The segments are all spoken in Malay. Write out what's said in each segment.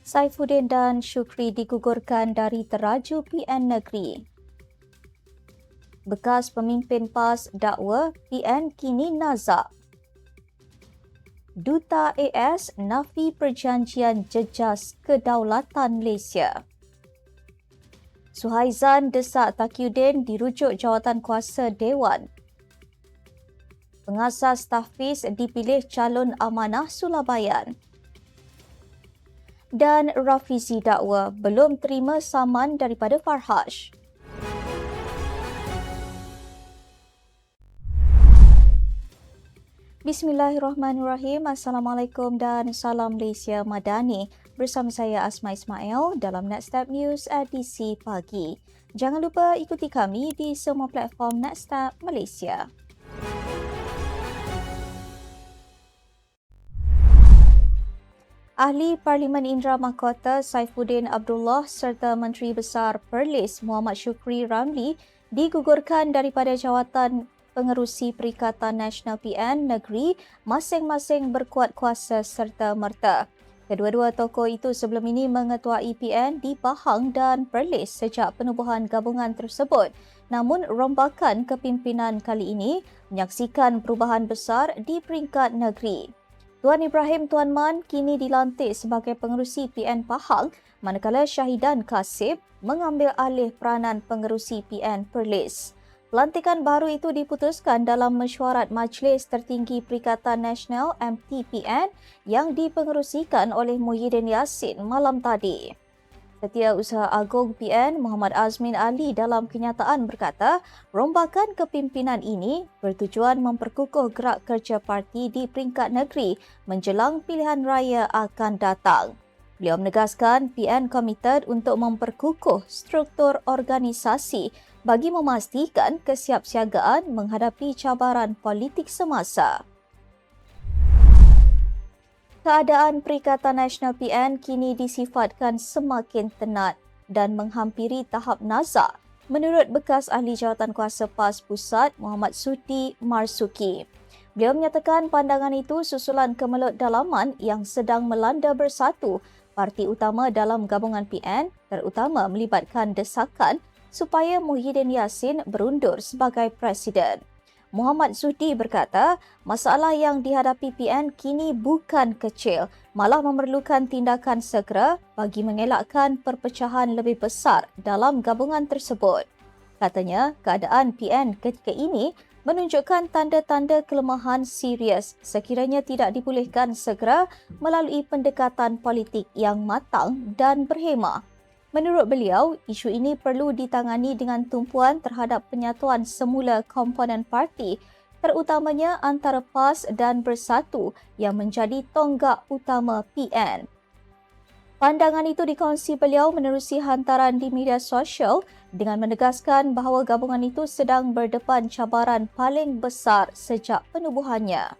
Saifuddin dan Syukri digugurkan dari teraju PN Negeri. Bekas pemimpin PAS dakwa PN kini nazak. Duta AS nafi perjanjian jejas kedaulatan Malaysia. Suhaizan desak Takyudin dirujuk jawatan kuasa Dewan. Pengasas tahfiz dipilih calon amanah Sulabayan dan Rafizi dakwa belum terima saman daripada Farhash. Bismillahirrahmanirrahim. Assalamualaikum dan salam Malaysia Madani. Bersama saya Asma Ismail dalam Nextstep News edisi pagi. Jangan lupa ikuti kami di semua platform Nextstep Malaysia. Ahli Parlimen Indra Mahkota Saifuddin Abdullah serta Menteri Besar Perlis Muhammad Syukri Ramli digugurkan daripada jawatan pengerusi Perikatan Nasional PN Negeri masing-masing berkuat kuasa serta merta. Kedua-dua tokoh itu sebelum ini mengetuai PN di Pahang dan Perlis sejak penubuhan gabungan tersebut. Namun rombakan kepimpinan kali ini menyaksikan perubahan besar di peringkat negeri. Tuan Ibrahim Tuan Man kini dilantik sebagai pengerusi PN Pahang manakala Syahidan Kasib mengambil alih peranan pengerusi PN Perlis. Pelantikan baru itu diputuskan dalam mesyuarat Majlis Tertinggi Perikatan Nasional MTPN yang dipengerusikan oleh Muhyiddin Yassin malam tadi. Setiausaha Agung PN Muhammad Azmin Ali dalam kenyataan berkata, rombakan kepimpinan ini bertujuan memperkukuh gerak kerja parti di peringkat negeri menjelang pilihan raya akan datang. Beliau menegaskan PN komited untuk memperkukuh struktur organisasi bagi memastikan kesiapsiagaan menghadapi cabaran politik semasa. Keadaan Perikatan Nasional PN kini disifatkan semakin tenat dan menghampiri tahap nazak menurut bekas ahli jawatan kuasa PAS Pusat Muhammad Suti Marsuki. Beliau menyatakan pandangan itu susulan kemelut dalaman yang sedang melanda bersatu parti utama dalam gabungan PN terutama melibatkan desakan supaya Muhyiddin Yassin berundur sebagai presiden. Muhammad Zuhdi berkata, masalah yang dihadapi PN kini bukan kecil, malah memerlukan tindakan segera bagi mengelakkan perpecahan lebih besar dalam gabungan tersebut. Katanya, keadaan PN ketika ini menunjukkan tanda-tanda kelemahan serius sekiranya tidak dipulihkan segera melalui pendekatan politik yang matang dan berhemah. Menurut beliau, isu ini perlu ditangani dengan tumpuan terhadap penyatuan semula komponen parti terutamanya antara PAS dan Bersatu yang menjadi tonggak utama PN. Pandangan itu dikongsi beliau menerusi hantaran di media sosial dengan menegaskan bahawa gabungan itu sedang berdepan cabaran paling besar sejak penubuhannya.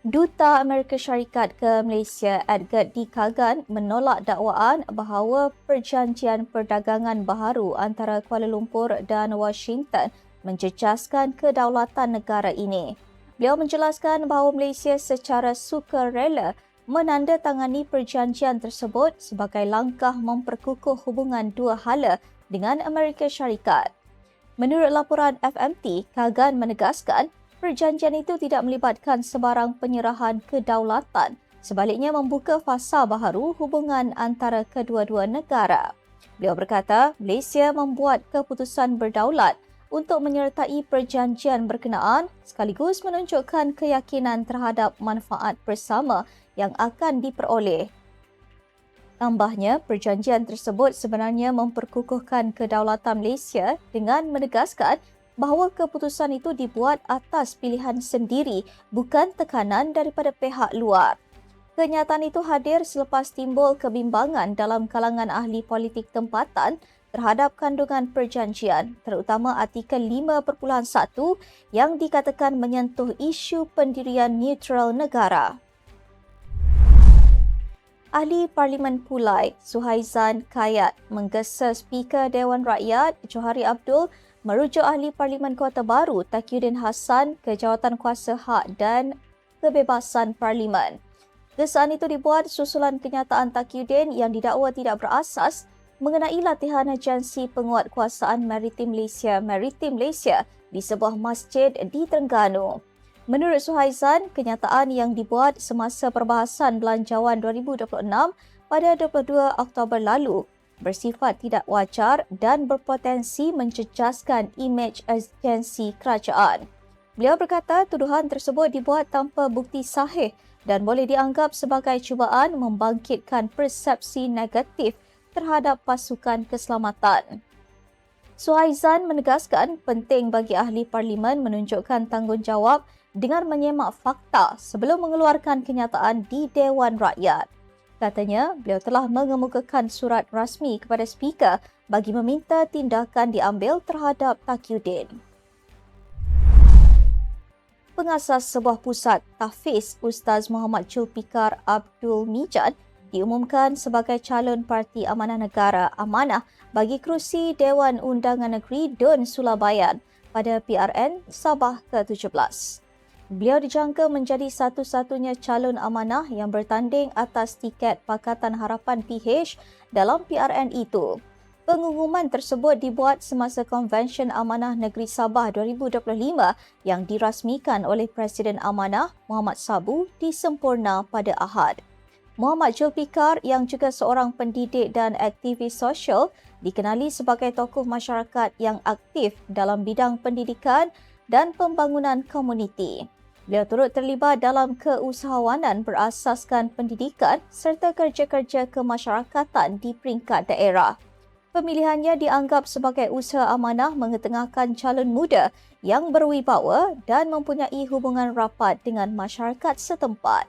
Duta Amerika Syarikat ke Malaysia Edgar D. Kagan menolak dakwaan bahawa perjanjian perdagangan baharu antara Kuala Lumpur dan Washington menjejaskan kedaulatan negara ini. Beliau menjelaskan bahawa Malaysia secara sukarela menandatangani perjanjian tersebut sebagai langkah memperkukuh hubungan dua hala dengan Amerika Syarikat. Menurut laporan FMT, Kagan menegaskan perjanjian itu tidak melibatkan sebarang penyerahan kedaulatan, sebaliknya membuka fasa baharu hubungan antara kedua-dua negara. Beliau berkata, Malaysia membuat keputusan berdaulat untuk menyertai perjanjian berkenaan sekaligus menunjukkan keyakinan terhadap manfaat bersama yang akan diperoleh. Tambahnya, perjanjian tersebut sebenarnya memperkukuhkan kedaulatan Malaysia dengan menegaskan bahawa keputusan itu dibuat atas pilihan sendiri bukan tekanan daripada pihak luar. Kenyataan itu hadir selepas timbul kebimbangan dalam kalangan ahli politik tempatan terhadap kandungan perjanjian terutama artikel 5.1 yang dikatakan menyentuh isu pendirian neutral negara. Ahli Parlimen Pulai, Suhaizan Kayat, menggesa Speaker Dewan Rakyat, Johari Abdul, merujuk ahli Parlimen Kota Baru Takyuddin Hassan ke jawatan kuasa hak dan kebebasan Parlimen. Kesaan itu dibuat susulan kenyataan Takyudin yang didakwa tidak berasas mengenai latihan agensi penguat kuasaan maritim Malaysia Maritim Malaysia di sebuah masjid di Terengganu. Menurut Suhaizan, kenyataan yang dibuat semasa perbahasan belanjawan 2026 pada 22 Oktober lalu bersifat tidak wajar dan berpotensi mencecaskan imej agensi kerajaan. Beliau berkata tuduhan tersebut dibuat tanpa bukti sahih dan boleh dianggap sebagai cubaan membangkitkan persepsi negatif terhadap pasukan keselamatan. Suhaizan menegaskan penting bagi ahli parlimen menunjukkan tanggungjawab dengan menyemak fakta sebelum mengeluarkan kenyataan di Dewan Rakyat. Katanya, beliau telah mengemukakan surat rasmi kepada speaker bagi meminta tindakan diambil terhadap Takyudin pengasas sebuah pusat tahfiz Ustaz Muhammad Julpikar Abdul Mijad diumumkan sebagai calon Parti Amanah Negara Amanah bagi kerusi Dewan Undangan Negeri Dun Sulabayan pada PRN Sabah ke-17. Beliau dijangka menjadi satu-satunya calon amanah yang bertanding atas tiket Pakatan Harapan PH dalam PRN itu. Pengumuman tersebut dibuat semasa Konvensyen Amanah Negeri Sabah 2025 yang dirasmikan oleh Presiden Amanah Muhammad Sabu di Sempurna pada Ahad. Muhammad Julfikar yang juga seorang pendidik dan aktivis sosial dikenali sebagai tokoh masyarakat yang aktif dalam bidang pendidikan dan pembangunan komuniti. Beliau turut terlibat dalam keusahawanan berasaskan pendidikan serta kerja-kerja kemasyarakatan di peringkat daerah. Pemilihannya dianggap sebagai usaha amanah mengetengahkan calon muda yang berwibawa dan mempunyai hubungan rapat dengan masyarakat setempat.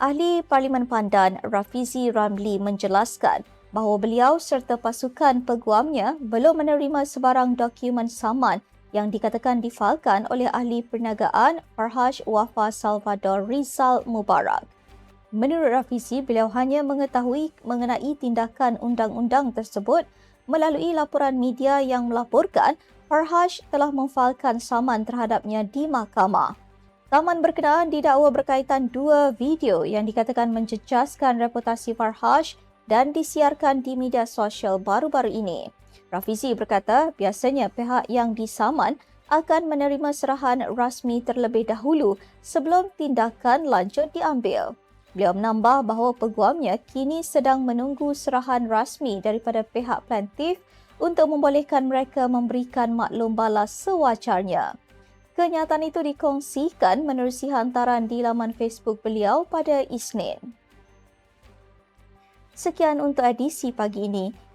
Ahli Parlimen Pandan Rafizi Ramli menjelaskan bahawa beliau serta pasukan peguamnya belum menerima sebarang dokumen saman yang dikatakan difalkan oleh ahli perniagaan Farhash Wafa Salvador Rizal Mubarak. Menurut Rafizi, beliau hanya mengetahui mengenai tindakan undang-undang tersebut melalui laporan media yang melaporkan Farhash telah memfalkan saman terhadapnya di mahkamah. Saman berkenaan didakwa berkaitan dua video yang dikatakan mencecaskan reputasi Farhash dan disiarkan di media sosial baru-baru ini. Rafizi berkata biasanya pihak yang disaman akan menerima serahan rasmi terlebih dahulu sebelum tindakan lanjut diambil. Beliau menambah bahawa peguamnya kini sedang menunggu serahan rasmi daripada pihak plantif untuk membolehkan mereka memberikan maklum balas sewajarnya. Kenyataan itu dikongsikan menerusi hantaran di laman Facebook beliau pada Isnin. Sekian untuk edisi pagi ini.